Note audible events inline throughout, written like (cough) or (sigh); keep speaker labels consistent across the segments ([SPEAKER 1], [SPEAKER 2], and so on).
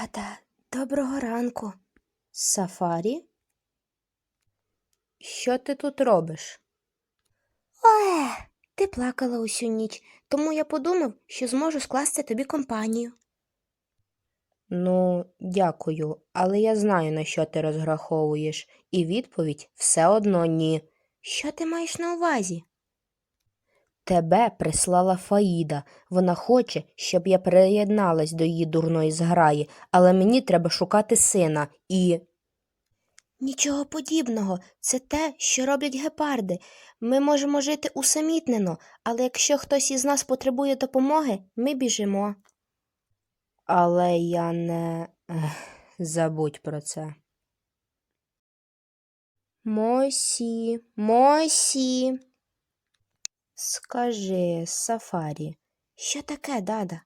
[SPEAKER 1] Тата, доброго ранку.
[SPEAKER 2] Сафарі? Що ти тут робиш?
[SPEAKER 1] Ое, ти плакала усю ніч, тому я подумав, що зможу скласти тобі компанію.
[SPEAKER 2] Ну, дякую, але я знаю, на що ти розраховуєш, і відповідь все одно ні.
[SPEAKER 1] Що ти маєш на увазі?
[SPEAKER 2] Тебе прислала Фаїда. Вона хоче, щоб я приєдналась до її дурної зграї, але мені треба шукати сина і.
[SPEAKER 1] Нічого подібного, це те, що роблять гепарди. Ми можемо жити усамітнено, але якщо хтось із нас потребує допомоги, ми біжимо.
[SPEAKER 2] Але я не. Ех, забудь про це. Мойсі, Мойсі. Скажи, Сафарі,
[SPEAKER 1] Що таке, дада?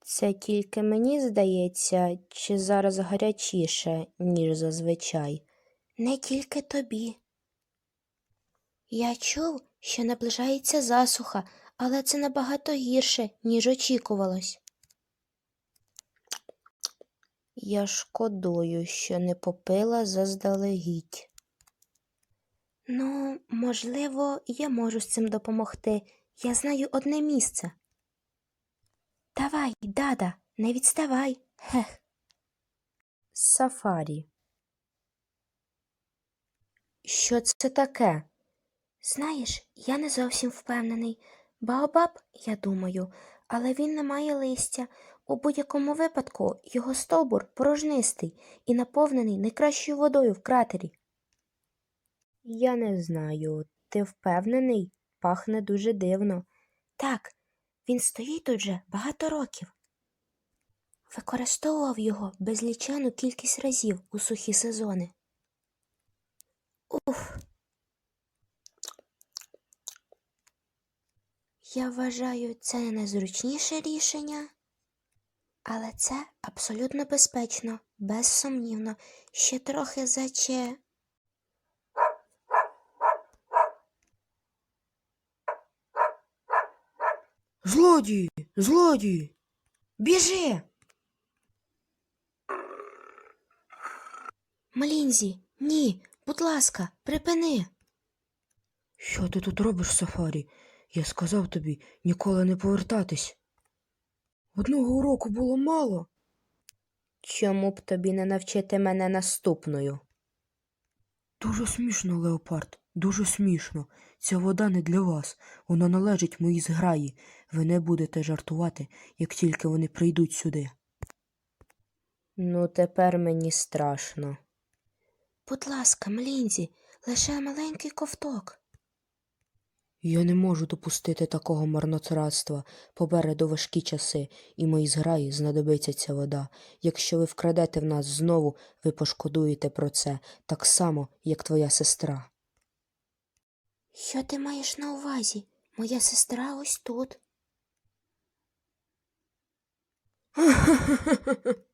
[SPEAKER 2] це тільки мені здається, чи зараз гарячіше, ніж зазвичай?
[SPEAKER 1] Не тільки тобі. Я чув, що наближається засуха, але це набагато гірше, ніж очікувалось.
[SPEAKER 2] Я шкодую, що не попила заздалегідь.
[SPEAKER 1] Ну, можливо, я можу з цим допомогти. Я знаю одне місце. Давай, дада, не відставай. Хех.
[SPEAKER 2] Сафарі. Що це таке?
[SPEAKER 1] Знаєш, я не зовсім впевнений. Баобаб, я думаю, але він не має листя. У будь-якому випадку його стовбур порожнистий і наповнений найкращою водою в кратері.
[SPEAKER 2] Я не знаю. Ти впевнений? Пахне дуже дивно.
[SPEAKER 1] Так, він стоїть тут вже багато років. Використовував його безлічену кількість разів у сухі сезони. Уф. Я вважаю, це найзручніше рішення, але це абсолютно безпечно, безсумнівно, ще трохи заче.
[SPEAKER 3] Злодії! Злодії!
[SPEAKER 1] Біжи! Малінзі, ні, будь ласка, припини.
[SPEAKER 3] Що ти тут робиш, Сафарі? Я сказав тобі ніколи не повертатись. Одного уроку було мало.
[SPEAKER 2] Чому б тобі не навчити мене наступною?
[SPEAKER 3] Дуже смішно, Леопард, дуже смішно. Ця вода не для вас. Вона належить моїй зграї. Ви не будете жартувати, як тільки вони прийдуть сюди.
[SPEAKER 2] Ну, тепер мені страшно.
[SPEAKER 1] Будь ласка, Млінзі, лише маленький ковток.
[SPEAKER 3] Я не можу допустити такого марнотратства. Попереду важкі часи, і моїй зграї знадобиться ця вода. Якщо ви вкрадете в нас знову, ви пошкодуєте про це так само, як твоя сестра.
[SPEAKER 1] Що ти маєш на увазі? Моя сестра ось тут. (laughs)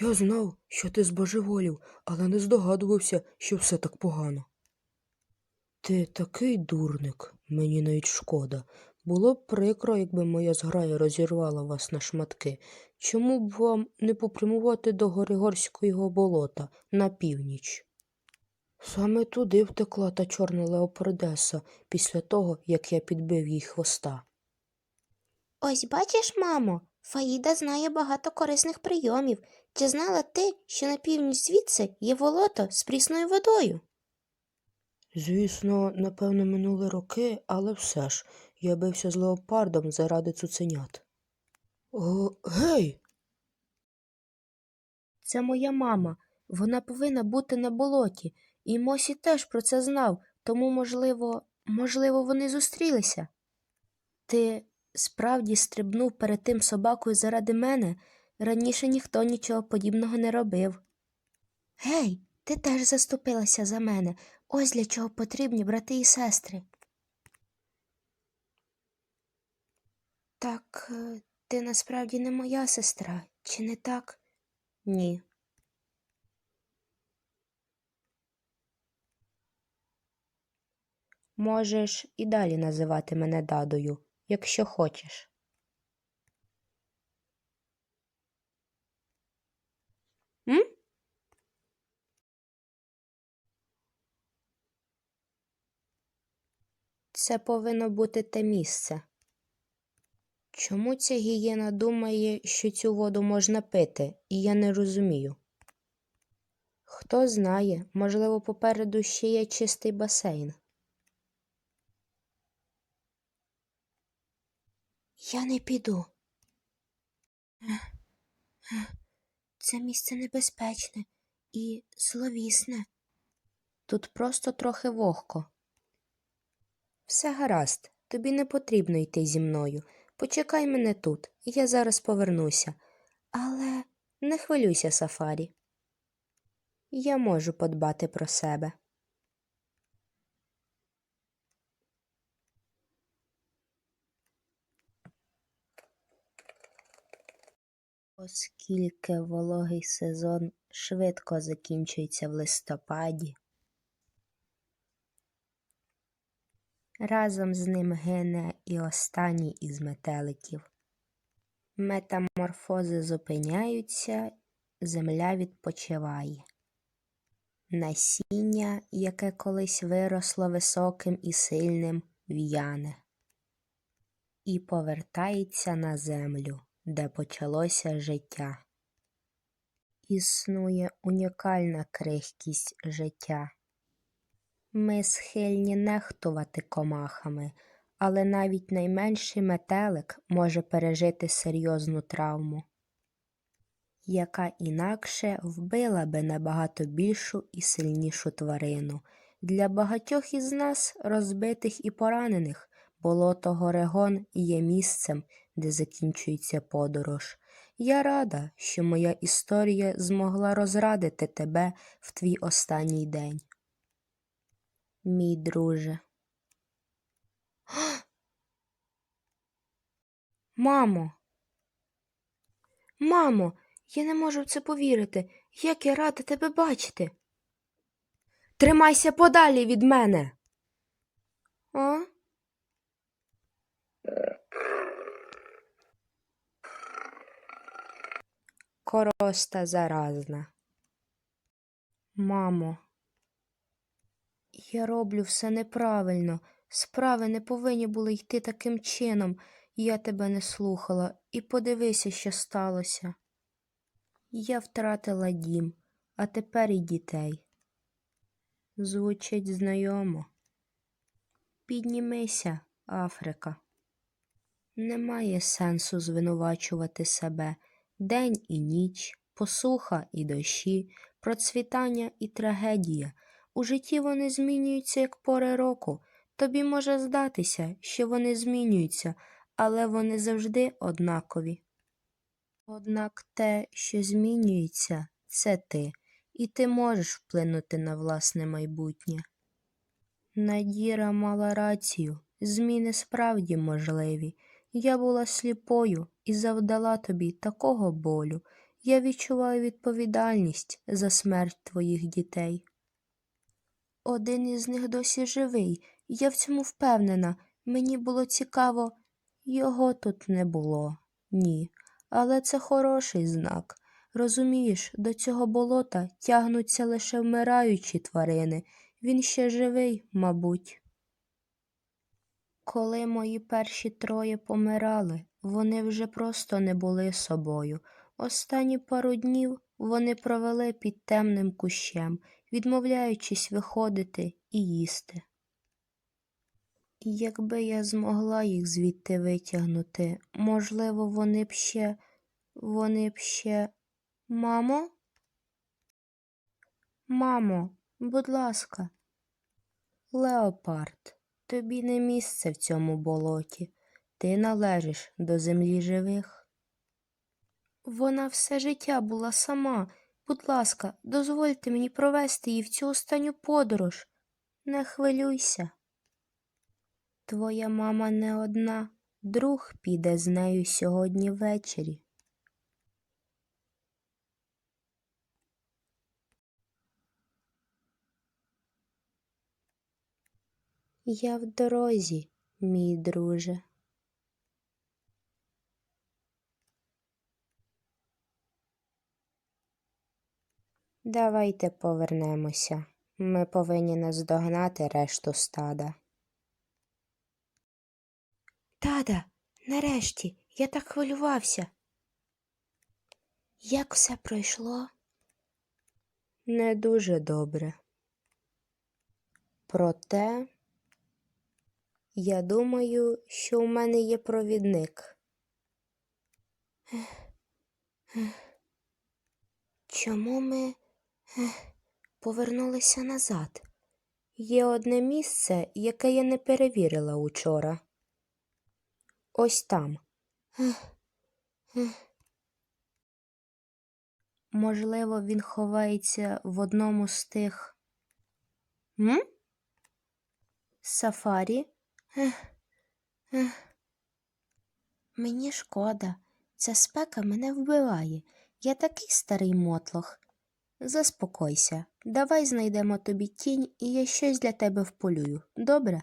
[SPEAKER 3] Я знав, що ти збожеволів, але не здогадувався, що все так погано. Ти такий дурник, мені навіть шкода. Було б прикро, якби моя зграя розірвала вас на шматки. Чому б вам не попрямувати до Горигорського болота на північ? Саме туди втекла та чорна леопардеса після того, як я підбив їй хвоста.
[SPEAKER 1] Ось бачиш, мамо, Фаїда знає багато корисних прийомів. Чи знала ти, що на північ звідси є болото з прісною водою?
[SPEAKER 3] Звісно, напевно, минули роки, але все ж я бився з леопардом заради цуценят. О, гей!
[SPEAKER 2] Це моя мама. Вона повинна бути на болоті, і Мосі теж про це знав, тому, можливо, можливо, вони зустрілися. Ти справді стрибнув перед тим собакою заради мене? Раніше ніхто нічого подібного не робив.
[SPEAKER 1] Гей, ти теж заступилася за мене. Ось для чого потрібні брати і сестри. Так, е, ти насправді не моя сестра, чи не так?
[SPEAKER 2] Ні. Можеш і далі називати мене дадою, якщо хочеш. М? Це повинно бути те місце. Чому ця гієна думає, що цю воду можна пити, і я не розумію? Хто знає, можливо, попереду ще є чистий басейн.
[SPEAKER 1] Я не піду. Це місце небезпечне і зловісне.
[SPEAKER 2] Тут просто трохи вогко. Все гаразд, тобі не потрібно йти зі мною. Почекай мене тут, я зараз повернуся. Але не хвилюйся, Сафарі. Я можу подбати про себе. Оскільки вологий сезон швидко закінчується в листопаді, разом з ним гине і останній із метеликів. Метаморфози зупиняються, земля відпочиває. Насіння, яке колись виросло високим і сильним, в'яне і повертається на землю, де почалося життя. Існує унікальна крихкість життя. Ми схильні нехтувати комахами, але навіть найменший метелик може пережити серйозну травму, яка інакше вбила би набагато більшу і сильнішу тварину. Для багатьох із нас, розбитих і поранених, болото Горегон є місцем, де закінчується подорож. Я рада, що моя історія змогла розрадити тебе в твій останній день. Мій друже. (gasps) Мамо. Мамо, я не можу в це повірити. Як я рада тебе бачити. Тримайся подалі від мене. А? Короста заразна. Мамо, я роблю все неправильно. Справи не повинні були йти таким чином. Я тебе не слухала, і подивися, що сталося. Я втратила дім, а тепер і дітей. Звучить знайомо. Піднімися, Африка. Немає сенсу звинувачувати себе день і ніч, посуха і дощі, процвітання і трагедія. У житті вони змінюються як пори року. Тобі може здатися, що вони змінюються, але вони завжди однакові. Однак те, що змінюється, це ти, і ти можеш вплинути на власне майбутнє. Надіра мала рацію, зміни справді можливі. Я була сліпою і завдала тобі такого болю. Я відчуваю відповідальність за смерть твоїх дітей. Один із них досі живий, я в цьому впевнена. Мені було цікаво, його тут не було. Ні. Але це хороший знак. Розумієш, до цього болота тягнуться лише вмираючі тварини. Він ще живий, мабуть. Коли мої перші троє помирали, вони вже просто не були собою. Останні пару днів вони провели під темним кущем, відмовляючись виходити і їсти. Якби я змогла їх звідти витягнути, можливо, вони б ще, вони б ще. Мамо? Мамо, будь ласка. Леопард, тобі не місце в цьому болоті. Ти належиш до землі живих. Вона все життя була сама. Будь ласка, дозвольте мені провести її в цю останню подорож. Не хвилюйся. Твоя мама не одна, друг піде з нею сьогодні ввечері. Я в дорозі, мій друже. Давайте повернемося. Ми повинні наздогнати решту стада.
[SPEAKER 1] Тада, нарешті, я так хвилювався. Як все пройшло?
[SPEAKER 2] Не дуже добре. Проте, я думаю, що у мене є провідник.
[SPEAKER 1] Чому ми повернулися назад?
[SPEAKER 2] Є одне місце, яке я не перевірила учора. Ось там. Можливо, він ховається в одному з тих. М? Сафарі?
[SPEAKER 1] Мені шкода, ця спека мене вбиває. Я такий старий мотлох.
[SPEAKER 2] Заспокойся, давай знайдемо тобі тінь, і я щось для тебе вполюю. Добре?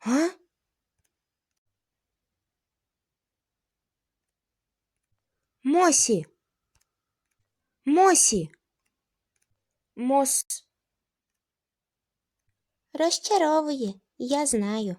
[SPEAKER 1] А?
[SPEAKER 2] Мосі! Мосі! Мос.
[SPEAKER 1] Розчаровує, я знаю.